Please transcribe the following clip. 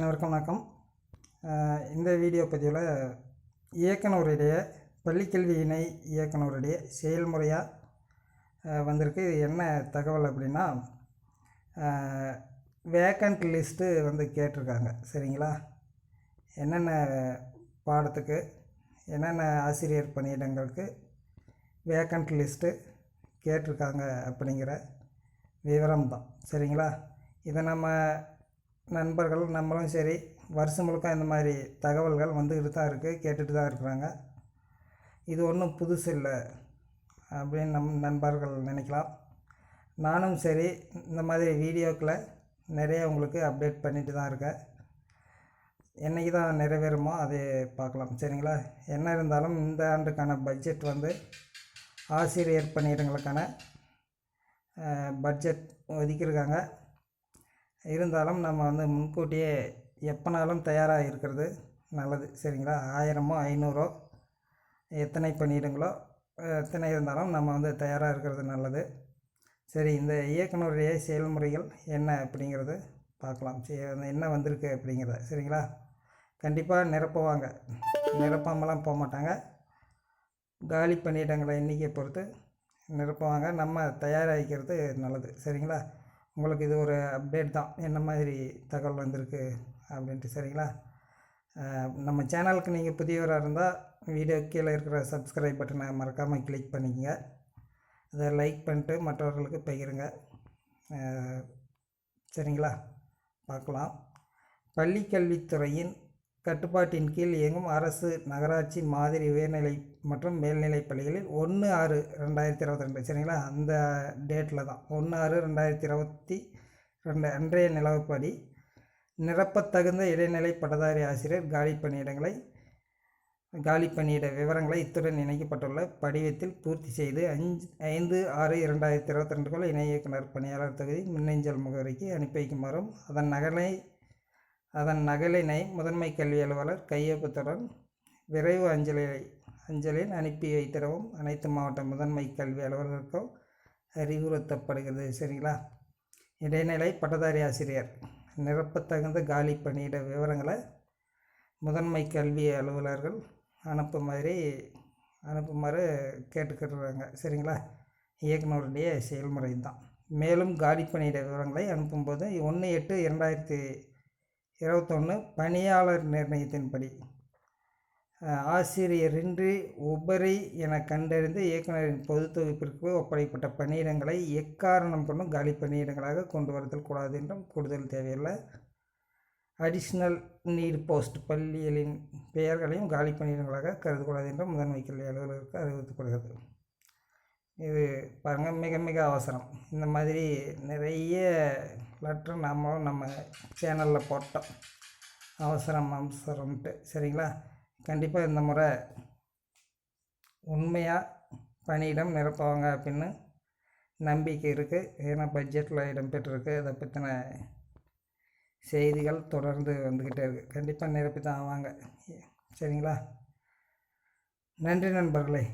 அனைவருக்கும் வணக்கம். இந்த வீடியோ பதிவில் இயக்குனருடைய பள்ளிக்கல்வி இணை இயக்குனருடைய செயல்முறையாக வந்திருக்கு. என்ன தகவல் அப்படின்னா வேக்கண்ட் லிஸ்ட்டு வந்து கேட்டிருக்காங்க. சரிங்களா? என்னென்ன பாடத்துக்கு என்னென்ன ஆசிரியர் பணியிடங்களுக்கு வேக்கண்ட் லிஸ்ட்டு கேட்டிருக்காங்க அப்படிங்கிற விவரம் தான் சரிங்களா? இதை நம்ம நண்பர்கள் நம்மளும் சரி வருஷம் முழுக்க இந்த மாதிரி தகவல்கள் வந்துக்கிட்டு தான் இருக்குது கேட்டுட்டு தான் இருக்கிறாங்க. இது ஒன்றும் புதுசு இல்லை அப்படின்னு நம் நண்பர்கள் நினைக்கலாம். நானும் சரி இந்த மாதிரி வீடியோக்களை நிறைய உங்களுக்கு அப்டேட் பண்ணிட்டு தான் இருக்கேன். என்னைக்கு தான் நிறைவேறுமோ அதை பார்க்கலாம் சரிங்களா? என்ன இருந்தாலும் இந்த ஆண்டுக்கான பட்ஜெட் வந்து ஆசிரியர் பணியிடங்களுக்கான பட்ஜெட் ஒதுக்கியிருக்காங்க. இருந்தாலும் நம்ம வந்து முன்கூட்டியே எப்போனாலும் தயாராக இருக்கிறது நல்லது சரிங்களா? ஆயிரமோ ஐநூறோ எத்தனை பணியிடங்களோ எத்தனை இருந்தாலும் நம்ம வந்து தயாராக இருக்கிறது நல்லது. சரி இந்த இயக்குனருடைய செயல்முறைகள் என்ன அப்படிங்கிறது பார்க்கலாம். சரி என்ன வந்திருக்கு அப்படிங்கிறத சரிங்களா? கண்டிப்பாக நிரப்புவாங்க. நிரப்பாமலாம் போக மாட்டாங்க. காலி பணியிடங்களை எண்ணிக்கையை பொறுத்து நிரப்புவாங்க. நம்ம தயாராகிக்கிறது நல்லது சரிங்களா? உங்களுக்கு இது ஒரு அப்டேட் தான். என்ன மாதிரி தகவல் வந்திருக்கு அப்படின்ட்டு சரிங்களா? நம்ம சேனலுக்கு நீங்கள் புதியவராக இருந்தால் வீடியோ கீழே இருக்கிற சப்ஸ்கிரைப் பட்டனை மறக்காமல் கிளிக் பண்ணிக்கங்க. அதை லைக் பண்ணிட்டு மற்றவர்களுக்கு பகிருங்க. சரிங்களா? பார்க்கலாம். பள்ளிக்கல்வித்துறையின் கட்டுப்பாட்டின் கீழ் இயங்கும் அரசு நகராட்சி மாதிரி உயர்நிலை மற்றும் மேல்நிலைப் பள்ளிகளில் ஒன்று ஆறு ரெண்டாயிரத்தி இருபத்தி ரெண்டு சரிங்களா? அந்த டேட்டில் தான். ஒன்று ஆறு ரெண்டாயிரத்தி இருபத்தி ரெண்டு அன்றைய நிலவுப்படி நிரப்பத்தகுந்த இடைநிலை பட்டதாரி ஆசிரியர் காலி பணியிடங்களை காலி பணியிட விவரங்களை இத்துடன் இணைக்கப்பட்டுள்ள படிவத்தில் பூர்த்தி செய்து அஞ்சு ஐந்து ஆறு இரண்டாயிரத்தி இருபத்தி ரெண்டுக்குள் இணை இயக்குனர் பணியாளர் தொகுதி மின்னஞ்சல் முகவரிக்கு அனுப்பி வைக்குமாறும் அதன் நகலை அதன் நகலினை முதன்மை கல்வி அலுவலர் கையொப்பத்துடன் விரைவு அஞ்சலி அஞ்சலில் அனுப்பி வைத்திடவும் அனைத்து மாவட்ட முதன்மை கல்வி அலுவலருக்கும் அறிவுறுத்தப்படுகிறது. சரிங்களா? இடைநிலை பட்டதாரி ஆசிரியர். நிரப்பத்தகுந்த காலி பணியிட விவரங்களை முதன்மை கல்வி அலுவலர்கள் அனுப்புமாதிரி அனுப்புமாறு கேட்டுக்கிடுறாங்க சரிங்களா? இயக்குனருடைய செயல்முறை தான் மேலும் காலி பணியிட விவரங்களை அனுப்பும்போது ஒன்று எட்டு இரண்டாயிரத்தி இருபத்தொன்று பணியாளர் நிர்ணயத்தின்படி. ஆசிரியரின்றி உபரி என கண்டறிந்து இயக்குனரின் பொது தொகுப்பிற்கு ஒப்படைப்பட்ட பணியிடங்களை எக்காரணம் கொண்டும் காலி பணியிடங்களாக கொண்டு வருதல் கூடாது என்றும் கூடுதல் தேவையில்லை அடிஷ்னல் நீட் போஸ்ட் பள்ளிகளின் பெயர்களையும் காலி பணியிடங்களாக கருதக்கூடாது என்றும் முதன்மை கல்வி அலுவலருக்கு அறிவுறுத்தப்படுகிறது இது பாருங்கள் மிக மிக அவசரம். இந்த மாதிரி நிறைய லெட்ரு நாமளும் நம்ம சேனலில் போட்டோம். அவசரம் அவசரம்ட்டு சரிங்களா? கண்டிப்பாக இந்த முறை உண்மையாக பணியிடம் நிரப்புவாங்க அப்படின்னு நம்பிக்கை இருக்குது ஏன்னா பட்ஜெட்டில் இடம்பெற்றிருக்கு. அதை பற்றின செய்திகள் தொடர்ந்து வந்துக்கிட்டே இருக்குது கண்டிப்பாக நிரப்பி தான் ஆவாங்க. சரிங்களா? நன்றி நண்பர்களே.